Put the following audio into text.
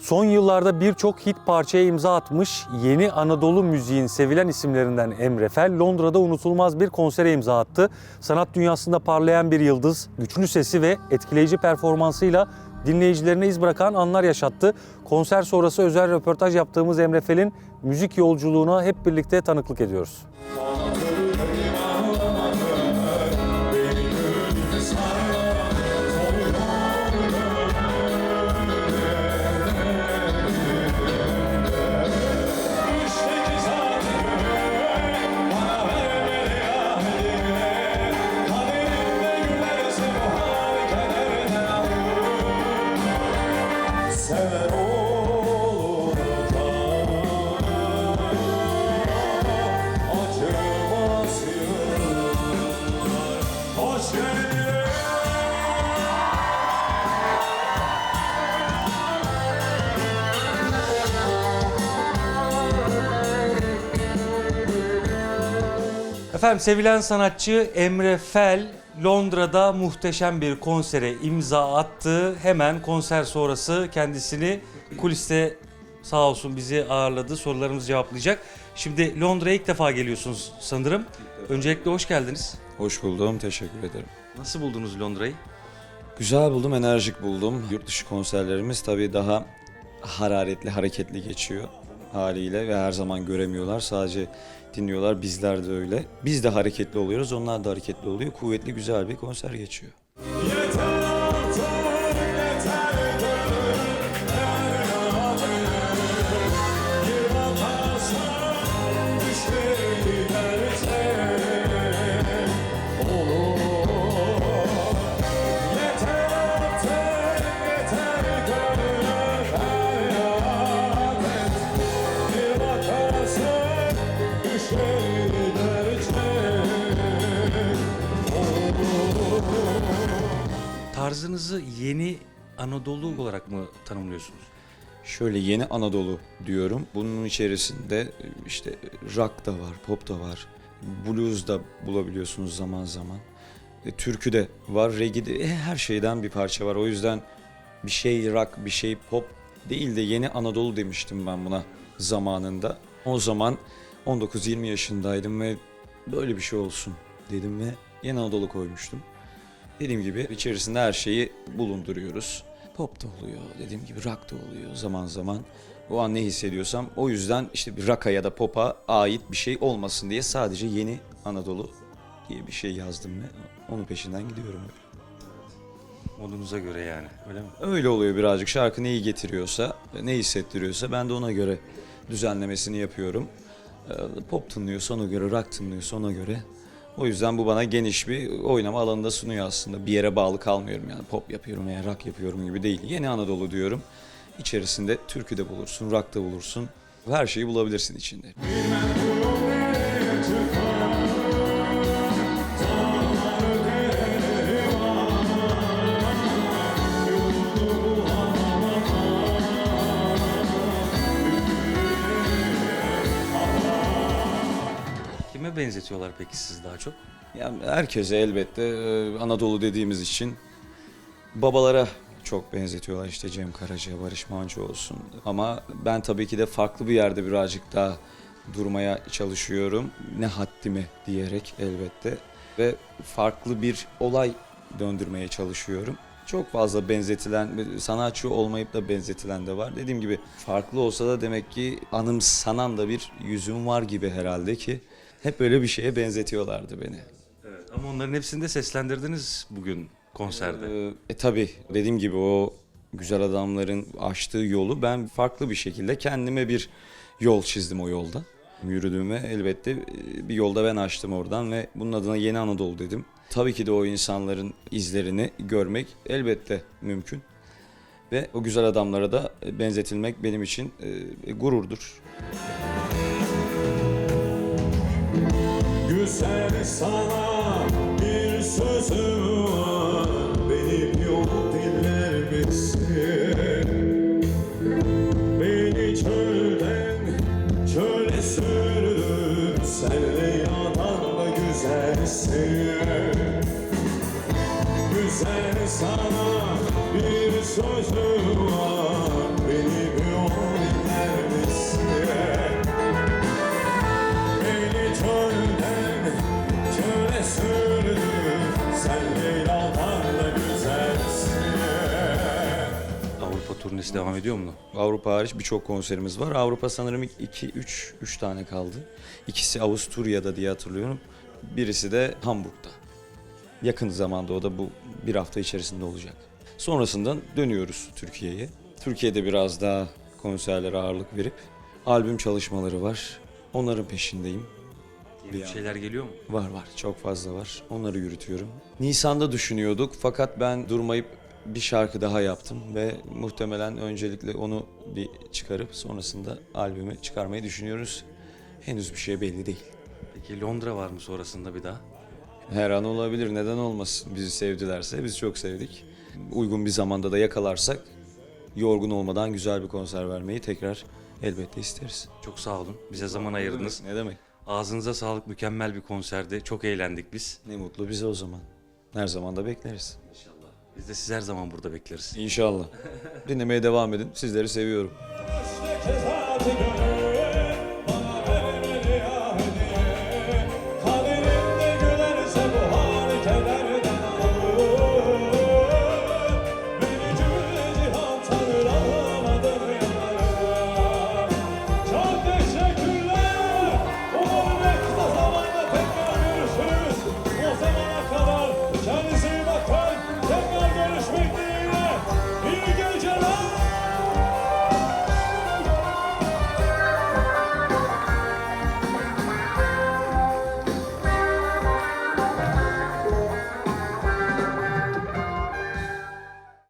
Son yıllarda birçok hit parçaya imza atmış yeni Anadolu müziğin sevilen isimlerinden Emre Fel, Londra'da unutulmaz bir konsere imza attı. Sanat dünyasında parlayan bir yıldız, güçlü sesi ve etkileyici performansıyla dinleyicilerine iz bırakan anlar yaşattı. Konser sonrası özel röportaj yaptığımız Emre Fel'in müzik yolculuğuna hep birlikte tanıklık ediyoruz. Sever Efendim sevilen sanatçı Emre Fel Londra'da muhteşem bir konsere imza attı. Hemen konser sonrası kendisini kuliste sağ olsun bizi ağırladı. Sorularımızı cevaplayacak. Şimdi Londra'ya ilk defa geliyorsunuz sanırım. Öncelikle hoş geldiniz. Hoş buldum, teşekkür ederim. Nasıl buldunuz Londra'yı? Güzel buldum, enerjik buldum. Yurt dışı konserlerimiz tabii daha hararetli, hareketli geçiyor haliyle ve her zaman göremiyorlar. Sadece dinliyorlar, bizler de öyle. Biz de hareketli oluyoruz, onlar da hareketli oluyor. Kuvvetli, güzel bir konser geçiyor. Tarzınızı yeni Anadolu olarak mı tanımlıyorsunuz? Şöyle yeni Anadolu diyorum. Bunun içerisinde işte rock da var, pop da var. Blues da bulabiliyorsunuz zaman zaman. E, türkü de var, reggae de, e, her şeyden bir parça var. O yüzden bir şey rock, bir şey pop değil de yeni Anadolu demiştim ben buna zamanında. O zaman 19-20 yaşındaydım ve böyle bir şey olsun dedim ve yeni Anadolu koymuştum. Dediğim gibi içerisinde her şeyi bulunduruyoruz. Pop da oluyor, dediğim gibi rock da oluyor zaman zaman. O an ne hissediyorsam o yüzden işte bir rock'a ya da pop'a ait bir şey olmasın diye sadece yeni Anadolu diye bir şey yazdım ve onun peşinden gidiyorum. Modunuza göre yani öyle mi? Öyle oluyor birazcık şarkı neyi getiriyorsa, ne hissettiriyorsa ben de ona göre düzenlemesini yapıyorum. Ee, Pop tınlıyorsa ona göre, rock tınlıyorsa ona göre. O yüzden bu bana geniş bir oynama alanında sunuyor aslında. Bir yere bağlı kalmıyorum yani pop yapıyorum veya rock yapıyorum gibi değil. Yeni Anadolu diyorum. İçerisinde türkü de bulursun, rock da bulursun. Her şeyi bulabilirsin içinde. Kime benzetiyorlar peki siz daha çok? Yani herkese elbette e, Anadolu dediğimiz için babalara çok benzetiyorlar işte Cem Karaca, Barış Manço olsun. Ama ben tabii ki de farklı bir yerde birazcık daha durmaya çalışıyorum. Ne haddime diyerek elbette ve farklı bir olay döndürmeye çalışıyorum. Çok fazla benzetilen, sanatçı olmayıp da benzetilen de var. Dediğim gibi farklı olsa da demek ki anımsanan da bir yüzüm var gibi herhalde ki hep öyle bir şeye benzetiyorlardı beni. Evet. Ama onların hepsini de seslendirdiniz bugün konserde. Ee, e tabi dediğim gibi o güzel adamların açtığı yolu ben farklı bir şekilde kendime bir yol çizdim o yolda. Yürüdüğüme elbette e, bir yolda ben açtım oradan ve bunun adına Yeni Anadolu dedim. Tabii ki de o insanların izlerini görmek elbette mümkün. Ve o güzel adamlara da benzetilmek benim için e, gururdur. Güzel sana bir sözüm var Benim yolu dinler misin? Beni çölden çöle sürdün Senle yanan da güzelsin Güzel sana bir sözüm var turnesi devam ediyor mu? Avrupa hariç birçok konserimiz var. Avrupa sanırım 2 3 3 tane kaldı. İkisi Avusturya'da diye hatırlıyorum. Birisi de Hamburg'da. Yakın zamanda o da bu bir hafta içerisinde olacak. Sonrasından dönüyoruz Türkiye'ye. Türkiye'de biraz daha konserlere ağırlık verip albüm çalışmaları var. Onların peşindeyim. Bir şeyler geliyor mu? Var var çok fazla var. Onları yürütüyorum. Nisan'da düşünüyorduk fakat ben durmayıp bir şarkı daha yaptım ve muhtemelen öncelikle onu bir çıkarıp sonrasında albümü çıkarmayı düşünüyoruz. Henüz bir şey belli değil. Peki Londra var mı sonrasında bir daha? Her an olabilir neden olmasın. Bizi sevdilerse biz çok sevdik. Uygun bir zamanda da yakalarsak yorgun olmadan güzel bir konser vermeyi tekrar elbette isteriz. Çok sağ olun. Bize zaman ayırdınız. Ne demek? Ağzınıza sağlık. Mükemmel bir konserdi. Çok eğlendik biz. Ne mutlu bize o zaman. Her zaman da bekleriz. İnşallah. Biz de sizi her zaman burada bekleriz. İnşallah. Dinlemeye devam edin. Sizleri seviyorum.